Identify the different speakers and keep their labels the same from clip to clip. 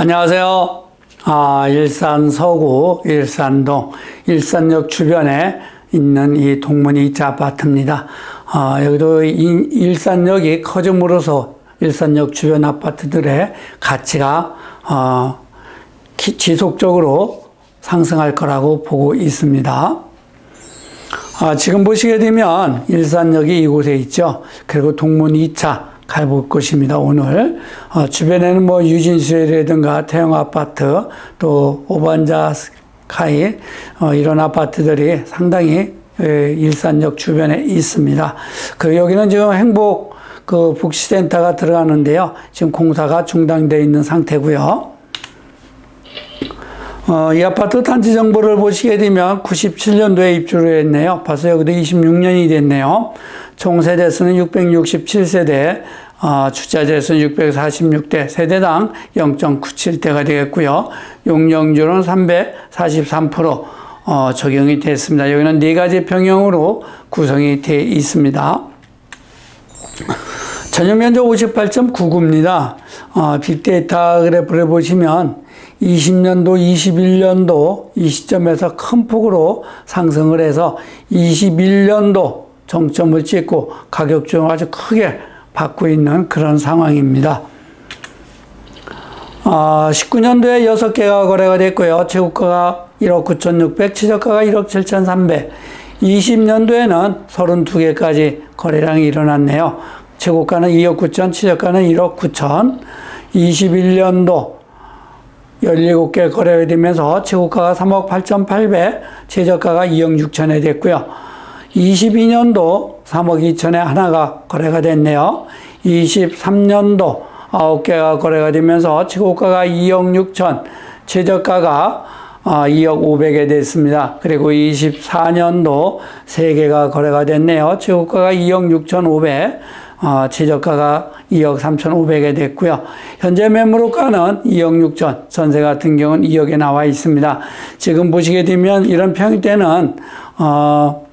Speaker 1: 안녕하세요. 아, 일산 서구, 일산동, 일산역 주변에 있는 이 동문 이자 아파트입니다. 아, 여기도 이 일산역이 커짐으로써 일산역 주변 아파트들의 가치가 어, 기- 지속적으로 상승할 거라고 보고 있습니다. 아, 지금 보시게 되면 일산역이 이곳에 있죠. 그리고 동문 2차 가볼 곳입니다. 오늘 어, 주변에는 뭐 유진수라든가 태영 아파트 또 오반자 스카이 어, 이런 아파트들이 상당히 에, 일산역 주변에 있습니다. 그 여기는 지금 행복 그 복지센터가 들어가는데요. 지금 공사가 중단되어 있는 상태고요. 어, 이 아파트 단지 정보를 보시게 되면 97년도에 입주를 했네요. 벌써 여기도 26년이 됐네요. 총 세대 수는 667세대, 어, 주차제수는 646대, 세대당 0.97대가 되겠고요. 용적률은 343% 어, 적용이 됐습니다. 여기는 네 가지 평형으로 구성이 되어 있습니다. 전용 면적 58.99입니다. 어, 빅데이터 그래프를 보시면 20년도, 21년도 이 시점에서 큰 폭으로 상승을 해서 21년도 정점을 찍고 가격 중 아주 크게 받고 있는 그런 상황입니다. 아, 19년도에 6개가 거래가 됐고요. 최고가가 1억 9,600, 최저가가 1억 7,300. 20년도에는 32개까지 거래량이 일어났네요. 최고가는 2억 9천, 최저가는 1억 9천. 21년도 17개 거래가 되면서 최고가가 3억 8,800, 최저가가 2억 6천에 됐고요. 22년도 3억 2천에 하나가 거래가 됐네요. 23년도 9개가 거래가 되면서 최고가가 2억 6천, 최저가가 2억 500에 됐습니다. 그리고 24년도 3개가 거래가 됐네요. 최고가가 2억 6천 5백, 어, 최저가가 2억 3,500에 됐고요. 현재 매물가는 2억 6천, 전세 같은 경우는 2억에 나와 있습니다. 지금 보시게 되면 이런 평일 때는 어,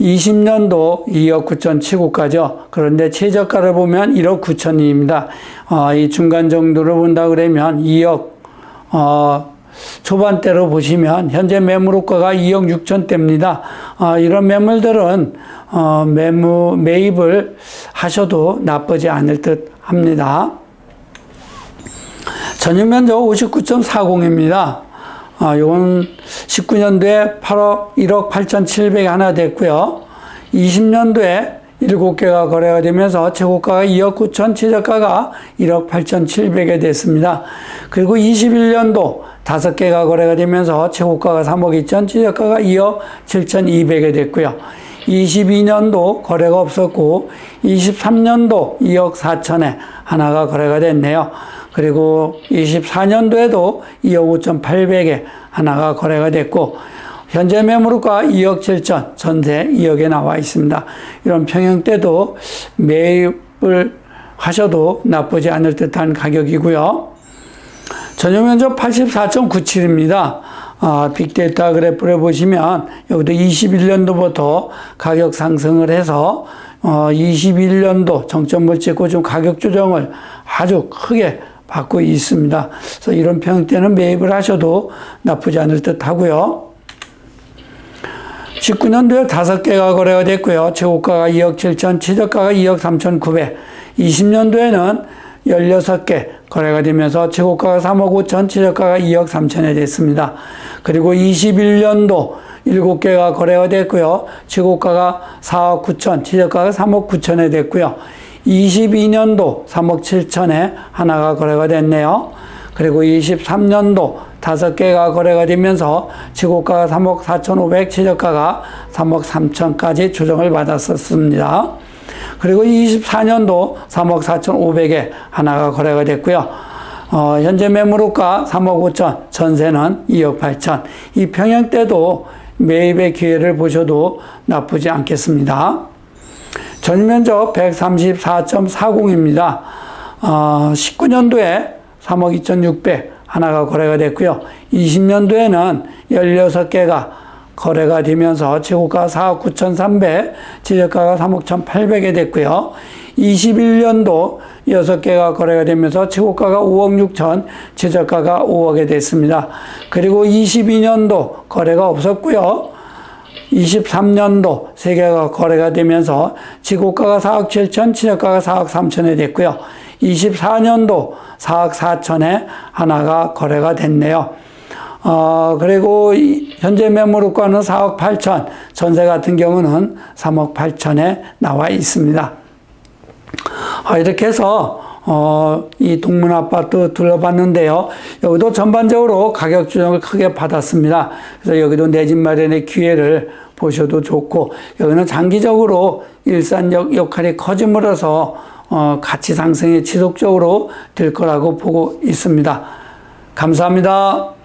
Speaker 1: 20년도 2억 9천 최고가죠. 그런데 최저가를 보면 1억 9천입니다. 어, 이 중간 정도를 본다 그러면 2억 어, 초반대로 보시면 현재 매물가가 2억 6천대입니다. 어, 이런 매물들은 어, 매무 매입을 하셔도 나쁘지 않을 듯 합니다. 전용 면적 59.40입니다. 아, 요건 19년도에 8억, 1억 8,700이 하나 됐고요. 20년도에 7개가 거래가 되면서 최고가가 2억 9천, 최저가가 1억 8,700에 됐습니다. 그리고 21년도 5개가 거래가 되면서 최고가가 3억 2천, 최저가가 2억 7,200에 됐고요. 22년도 거래가 없었고 23년도 2억 4천에 하나가 거래가 됐네요. 그리고 24년도에도 2억 5천 8백에 하나가 거래가 됐고 현재 매물가 2억 7천 전세 2억에 나와 있습니다. 이런 평형대도 매입을 하셔도 나쁘지 않을 듯한 가격이고요. 전용 면적 84.97입니다. 아, 빅데이터 그래프를 보시면 여기도 21년도부터 가격 상승을 해서 어, 21년도 정점을 찍고 좀 가격 조정을 아주 크게 받고 있습니다. 그래서 이런 평때는 매입을 하셔도 나쁘지 않을 듯 하고요. 19년도에 5개가 거래가 됐고요. 최고가가 2억 7천, 최저가가 2억 3천 9백. 20년도에는 16개 거래가 되면서 최고가가 3억 5천, 최저가가 2억 3천에 됐습니다. 그리고 21년도 7개가 거래가 됐고요. 최고가가 4억 9천, 최저가가 3억 9천에 됐고요. 22년도 3억 7천에 하나가 거래가 됐네요. 그리고 23년도 5개가 거래가 되면서 최고가가 3억 4천5백, 최저가가 3억 3천까지 조정을 받았었습니다. 그리고 24년도 3억 4천5백에 하나가 거래가 됐고요. 어, 현재 매물가 3억 5천, 전세는 2억 8천. 이 평형 때도 매입의 기회를 보셔도 나쁘지 않겠습니다. 전면적 134.40입니다. 어, 19년도에 3억 2,600 하나가 거래가 됐고요. 20년도에는 16개가 거래가 되면서 최고가 4억 9,300, 지저가가 3억 1,800에 됐고요. 21년도 6개가 거래가 되면서 최고가가 5억 6천, 최저가가 5억에 됐습니다. 그리고 22년도 거래가 없었고요. 23년도 세개가 거래가 되면서 지고가가 4억 7천, 치저가가 4억 3천에 됐고요. 24년도 4억 4천에 하나가 거래가 됐네요. 어, 그리고 이 현재 매물가는 4억 8천, 전세 같은 경우는 3억 8천에 나와 있습니다. 아, 이렇게 해서 어, 이 동문 아파트 둘러봤는데요. 여기도 전반적으로 가격 조정을 크게 받았습니다. 그래서 여기도 내 집 마련의 기회를 보셔도 좋고 여기는 장기적으로 일산역 역할이 커짐으로써 어, 가치 상승이 지속적으로 될 거라고 보고 있습니다. 감사합니다.